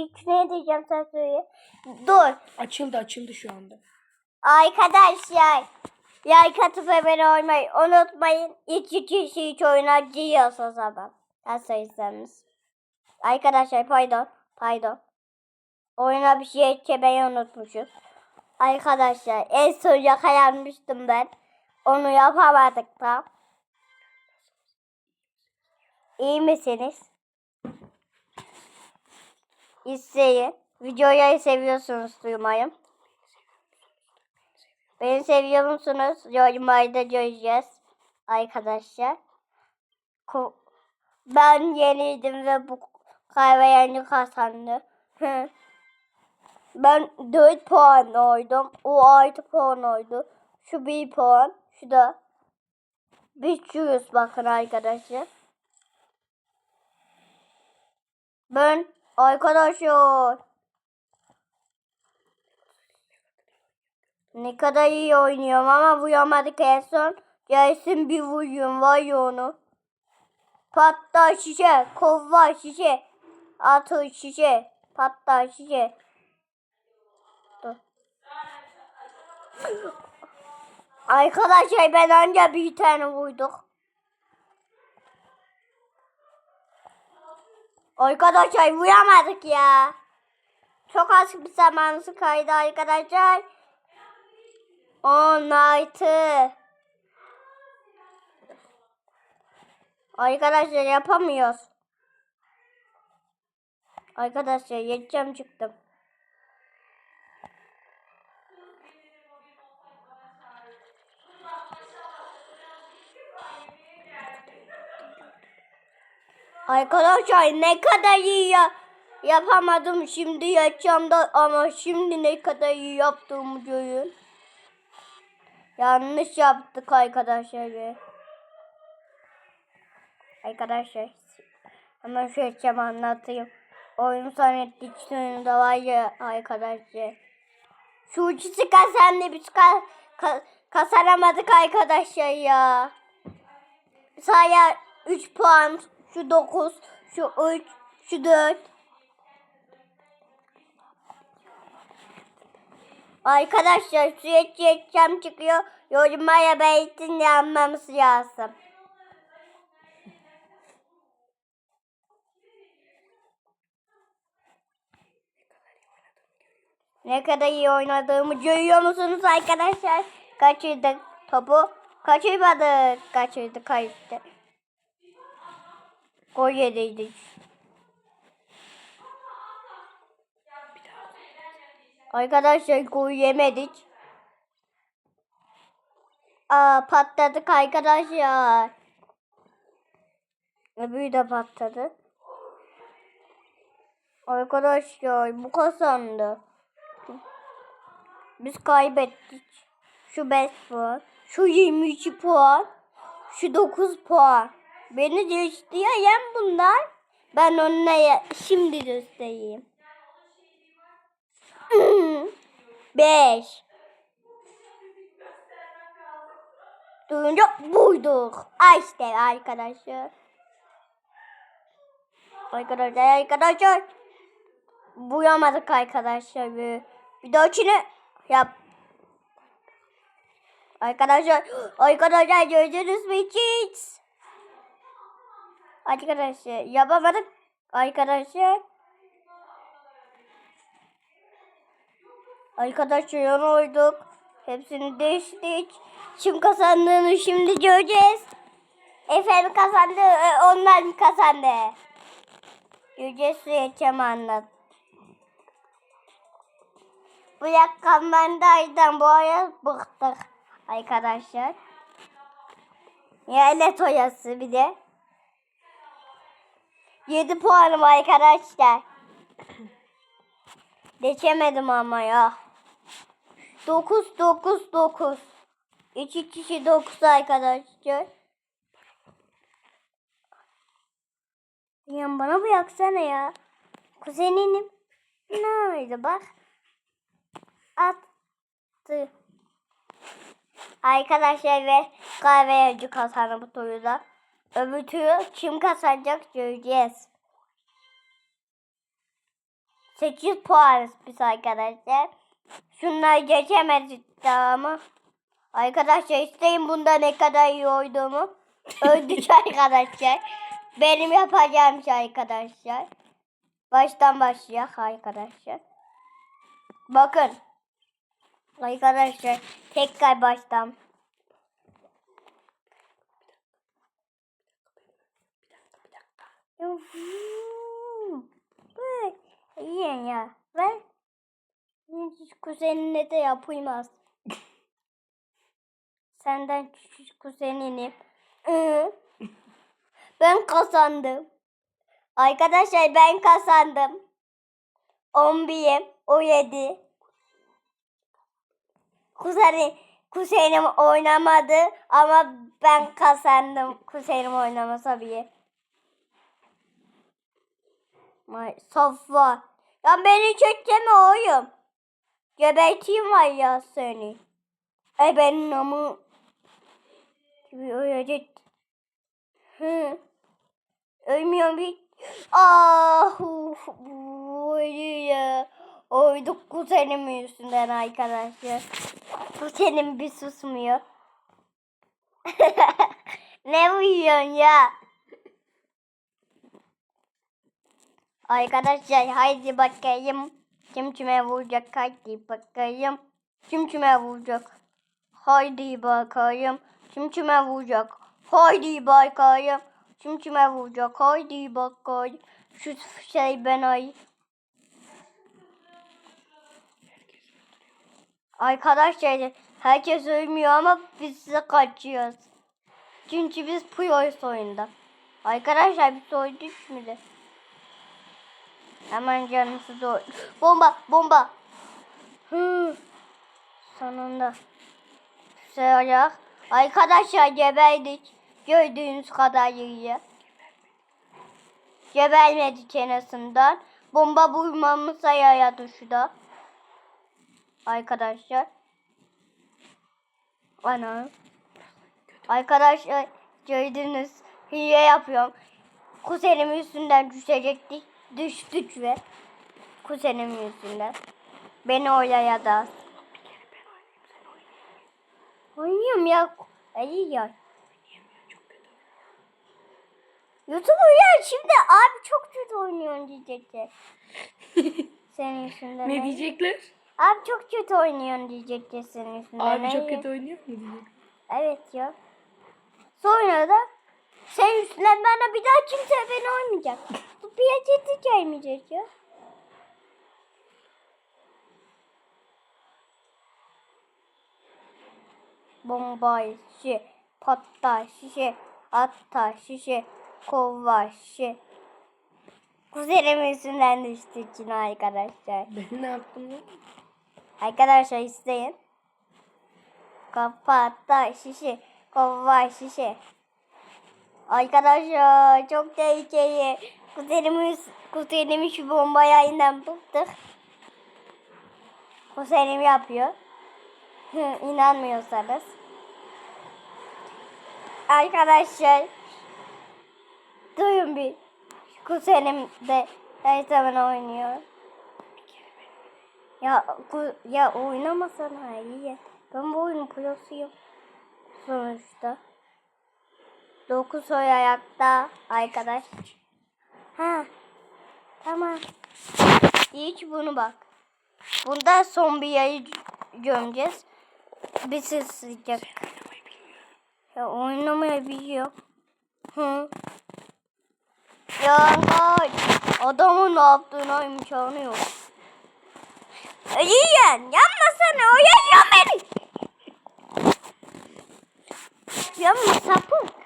İlk ne diyeceğim sen söyle. Dur. Açıldı açıldı şu anda. Arkadaşlar. Like atıp abone olmayı unutmayın. İki kişi hiç oynayacağız o zaman. Nasılsanız. Arkadaşlar pardon. Pardon. Oyuna bir şey eklemeyi unutmuşuz. Arkadaşlar en son yakalanmıştım ben. Onu yapamadık da. İyi misiniz? İzleyin. Videoyu seviyorsunuz duymayın. Beni seviyor musunuz? Yorumlarda göreceğiz. Arkadaşlar. Ko- Ben yeniydim ve bu kahverengi kazandı. Ben 4 puan oydum. O 6 puan oydu. Şu 1 puan. Şu da 500 bakın arkadaşlar. Ben arkadaşlar ne kadar iyi oynuyorum ama vuramadık en son. Gelsin bir vurayım var ya onu. Patla şişe, kova şişe, atı şişe, patla şişe. Dur. Arkadaşlar ben anca bir tane vurduk. Arkadaşlar vuramadık ya. Çok az bir zamanımız kaydı arkadaşlar. 16. Arkadaşlar yapamıyoruz. Arkadaşlar yeteceğim çıktım. Arkadaşlar ne kadar iyi ya yapamadım şimdi yapacağım da ama şimdi ne kadar iyi yaptığımı görün. Yanlış yaptık arkadaşlar. Arkadaşlar hemen yapacağım anlatayım. Oyun sanatçı oyunu da var ya arkadaşlar. Şu ikisi kazandı biz ka ka kazanamadık arkadaşlar ya. Saya 3 puan, şu 9, şu 3, şu 4. Arkadaşlar sürekli ekran çıkıyor. Yorumlara belirtin yanmamız lazım. Ne kadar iyi oynadığımı görüyor musunuz arkadaşlar? Kaçırdık topu. Kaçırmadık. Kaçırdık kayıttı. Gol yediydik. Arkadaşlar gol yemedik. Aa patladık arkadaşlar. Öbürü de patladı. Arkadaşlar bu kazandı. Biz kaybettik. Şu 5 puan. Şu 22 puan. Şu 9 puan. Beni gösteriyen bunlar. Ben onlara şimdi göstereyim. 5 Duyunca buyduk. İşte arkadaşlar. Arkadaşlar arkadaşlar. Buyamadık arkadaşlar. Bir, bir dahakine yap. Arkadaşlar, arkadaşlar gördünüz mü hiç? Arkadaşlar yapamadık. Arkadaşlar. Arkadaşlar yan oyduk. Hepsini değiştik. Kim kazandığını şimdi göreceğiz. Efendim kazandı, e, onlar kazandı? Göreceğiz süreçem anlat. Bu yakamandaydan bu aya bıktık arkadaşlar. Yerle toyası bir de. 7 puanım arkadaşlar. Geçemedim ama ya. 9 9 9. 2 kişi 9 arkadaşlar. Ya bana bıraksana ya. Kuzeninim. Nerede bak. Attı. Arkadaşlar ve kahveci kazandı bu turda. Öbür turu kim kazanacak göreceğiz. 8 puanız biz arkadaşlar. Şunları geçemedik daha. Arkadaşlar isteyin bunda ne kadar iyi olduğumu. Öldük arkadaşlar. Benim yapacağım şey arkadaşlar. Baştan başlayacak arkadaşlar. Bakın. Arkadaşlar tekrar baştan. Bu iyi ya. Ben hiç kuzenine de yapılmaz. Senden küçük kuzeninim. Ben kazandım. Arkadaşlar ben kazandım. 11'im. O 7. Kuzenim, kuzenim oynamadı ama ben kazandım. Kuzenim oynamasa bile. Safa. Ya beni çekme oyum. Geberteyim var ya seni. E benim namı gibi ölecek. Hı. Ölmüyorum bir. Ah, uf, öyle ya. Oyduk kuzenim yüzünden arkadaşlar. Kuzenim bir susmuyor. ne uyuyorsun ya? Arkadaşlar haydi bakayım. Kim kime vuracak haydi bakayım. Kim kime vuracak? Haydi bakayım. Kim kime vuracak? Haydi bakayım. Kim kime vuracak? Haydi bakayım. Şu şey ben ay. Arkadaşlar herkes ölmüyor ama biz de kaçıyoruz. Çünkü biz Puyo'yuz oyunda. Arkadaşlar biz öldük de? Hemen canımızı doğru. Bomba, bomba. Hı. Sonunda. Olacak. Arkadaşlar geberdik. Gördüğünüz kadarıyla. Gebermedik en azından. Bomba bulmamız yaradı şurada. Arkadaşlar. Ana. Arkadaşlar gördünüz. Hile yapıyorum. Kuzenim üstünden düşecektik. Düştük ve kuzenim yüzünden. Beni oraya da. Oynuyorum ya. İyi ya. YouTube'u ya şimdi abi çok kötü oynuyorsun diyecekler. Senin yüzünden. Ne diyecekler? Abi çok kötü oynuyorsun diyecekler senin yüzünden. Abi çok kötü oynuyor mu diyecek. Evet ya. Sonra da sen yüzünden bana bir daha kimse beni oynamayacak. Bu piyaseti gelmeyecek ya. Bomba şişe, patla şişe, atta şişe, kova şişe. Kuzenim yüzünden düştü için arkadaşlar. Ben ne yaptım lan? Arkadaşlar isteyin. Kapatta şişe. Kova şişe. Arkadaşlar çok tehlikeli. Kuzenimiz, kuzenimi şu bomba yayından bıktık. Kuzenim yapıyor. İnanmıyorsanız. Arkadaşlar. Duyun bir. Kuzenim de her zaman oynuyor. Ya ya oynamasana iyi. Ben bu oyunun prosuyum. Sonuçta. Dokuz oy ayakta arkadaş. Ha. Tamam. Hiç bunu bak. Bunda son bir yayı gömeceğiz. Bir sıcak. Ya oynamayı biliyor. Hı. Ya kaç. Adamın ne yaptığına imkanı yok. Yiyen yanmasana o yiyor beni. Yanma sapık.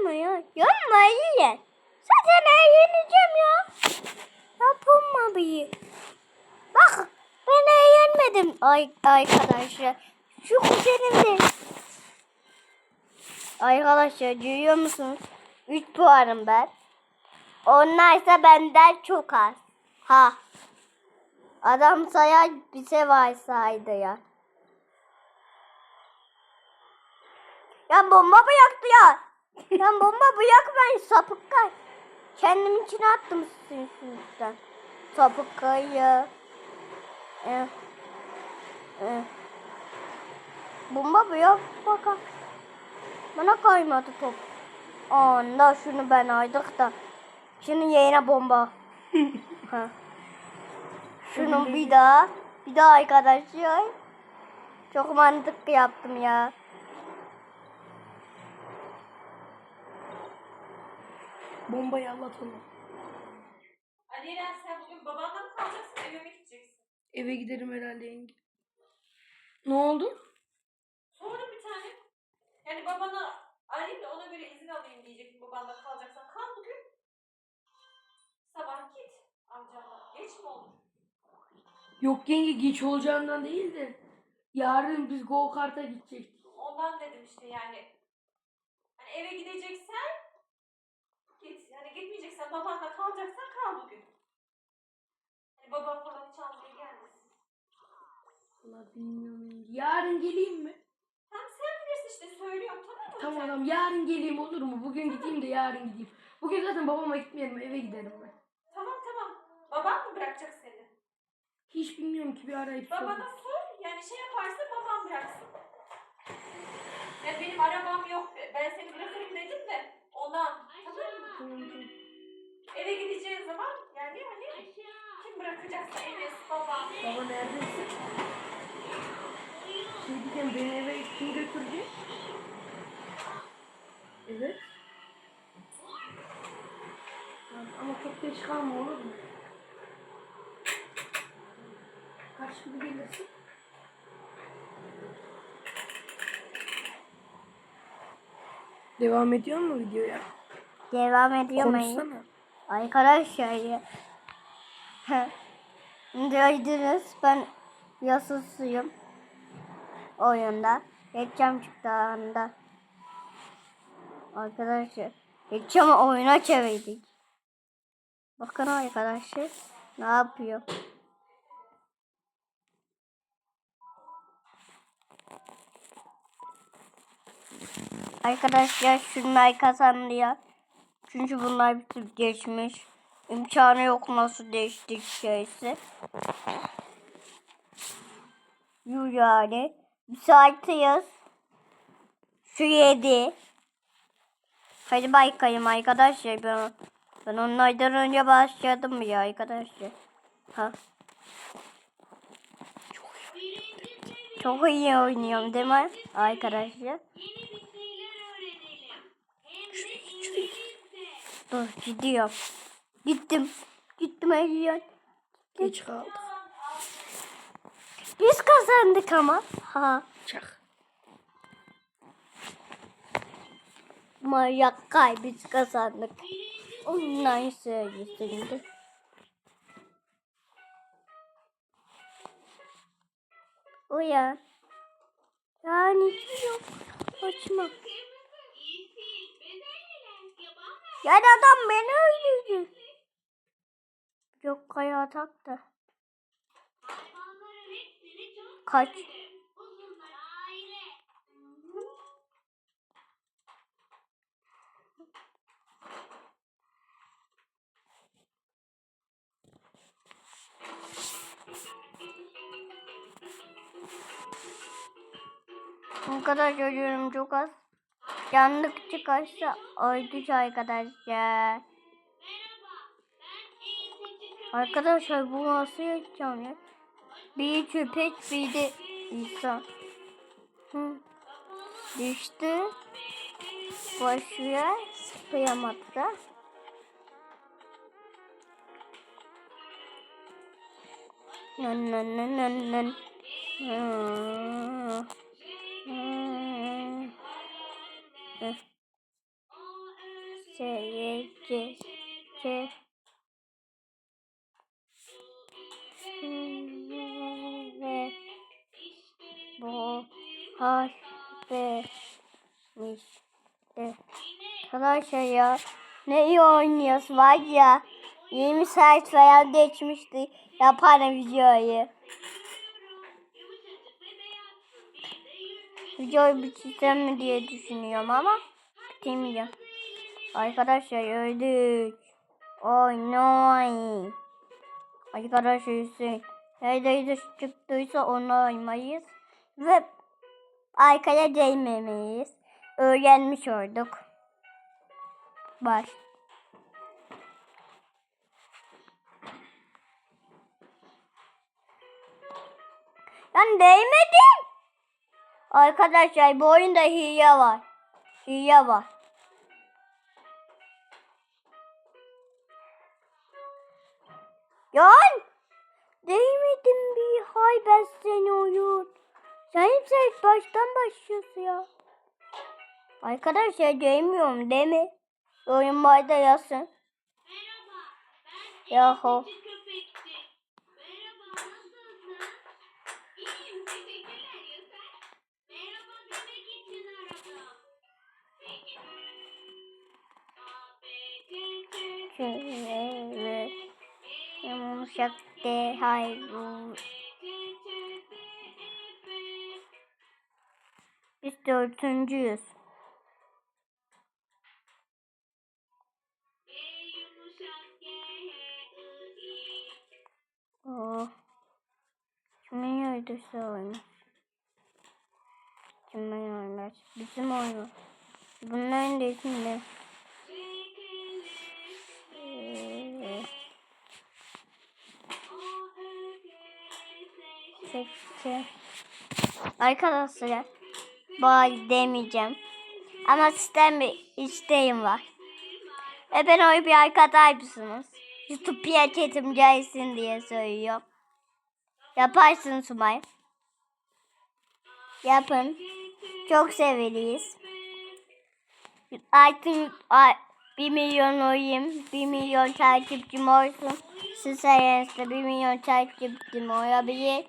Yanma ya. Yanma yiyen. Zaten yeneceğim ya. Yapma bir. Bak ben yenmedim ay arkadaşlar. Şu kuzenim de. Arkadaşlar görüyor musunuz? 3 puanım ben. Onlarsa benden çok az. Ha. Adam saya bize varsaydı ya. Ya bomba mı yaktı ya? Ya bomba bu yakmayın sapıklar. Kendim içine attım sizin yüzünden. Topu kayı. Ee, e. Bomba bu yok bakın. Bana kaymadı top. Anda şunu ben aydık da. Şimdi yerine bomba. ha. Şunu bir daha. Bir daha arkadaşlar. Çok mantıklı yaptım ya. Bombayı Allah tamam. Ali Eren sen bugün babanla mı kalacaksın eve mi gideceksin? Eve giderim herhalde yenge. Ne oldu? Sordum bir tane. Yani babana arayayım da ona göre izin alayım diyecektim babanla kalacaksan. Kal bugün. Sabah git amcanla. Geç mi olur? Yok yenge geç olacağından değil de yarın biz go kart'a gidecektik. Ondan dedim işte yani. Hani eve gideceksen gitmeyeceksen babanla kalacaksan kal bugün. Hani baban falan hiç almaya gelmesin. Allah bilmiyorum. Yarın geleyim mi? Tamam sen bilirsin işte söylüyorum tamam mı? Tamam tamam yarın geleyim olur mu? Bugün gideyim de yarın gideyim. Bugün zaten babama gitmeyelim eve giderim ben. Tamam tamam. Baban mı bırakacak seni? Hiç bilmiyorum ki bir arayıp sorayım. Babana sor. Yani şey yaparsa babam bıraksın. Ya benim arabam yok. Ben seni bırakırım dedim de ondan. Tamam mı? Eve gideceğin zaman yani hani kim bırakacaksa Enes, babam. Baba neredesin? Şey diyeceğim beni eve kim götürecek? Evet. Ama çok geç kalma olur mu? Kaç gibi gelirsin? Devam ediyor mu videoya? Devam ediyor mu? Konuşsana. Arkadaşlar ya. Gördünüz ben yasasıyım. Oyunda. Geçeceğim çıktı anda. Arkadaşlar. Geçeceğim oyuna çevirdik. Bakın arkadaşlar. Ne yapıyor? Arkadaşlar şunlar kazandı ya. Çünkü bunlar bitip geçmiş. İmkanı yok nasıl değiştik şeysi. Yuh yani. Müsaitiz. Şu yedi. Hadi baykayım arkadaşlar. Ben, ben onlardan önce başladım ya arkadaşlar. Ha. Çok iyi oynuyorum değil mi arkadaşlar? Dur gidiyorum. Gittim. Gittim Eliyon. Geç kaldık. Biz kazandık ama. Ha. Çak. Manyak kay biz kazandık. Ondan söylesin Uyan. Yani hiç yok. Açma. Yani adam beni öldürdü. Yok kaya taktı. Kaç. O kadar görüyorum çok az. Yanlık çıkarsa öldük arkadaşlar. Arkadaşlar bu nasıl yapacağım ya? Bir köpek bir de insan. Hı. Düştü. Başlıyor. Kıyamadı. Nın nın nın nın nın. Ke. Ve bu harfmiş. Arkadaşlar ya ne iyi oynuyoruz var ya 20 saat falan geçmişti yaparım videoyu. Videoyu bitirsem mi diye düşünüyorum ama bitirmeyeceğim. Arkadaşlar öldük. Oynayın. Arkadaşlar Hüseyin. Neredeyse çıktıysa onu oynamayız. Ve arkaya değmemeyiz. Öğrenmiş olduk. Bak. Ben değmedim. Arkadaşlar bu oyunda hile var. Hile var. Yan! Değmedim bir hay ben seni oyun. Sen hep sen baştan başlıyorsun ya. Arkadaşlar değmiyorum değil mi? Oyun bayda yazsın. Merhaba, ben Yahu. Yumuşak de. Biz dördüncüyüz. Oh. Kimin öldüyse oynar. Kimin oynar? Bizim oynar. Bunların da içinde. Seçti. Arkadaşlar bay demeyeceğim. Ama sizden bir isteğim var. Ve ben oy bir arkadaşsınız. YouTube piyacetim gelsin diye söylüyorum. Yaparsınız umarım. Yapın. Çok seviliyiz. Artık 1 milyon oyum, 1 milyon takipçim olsun. Siz sayenizde 1 milyon takipçim olabilir.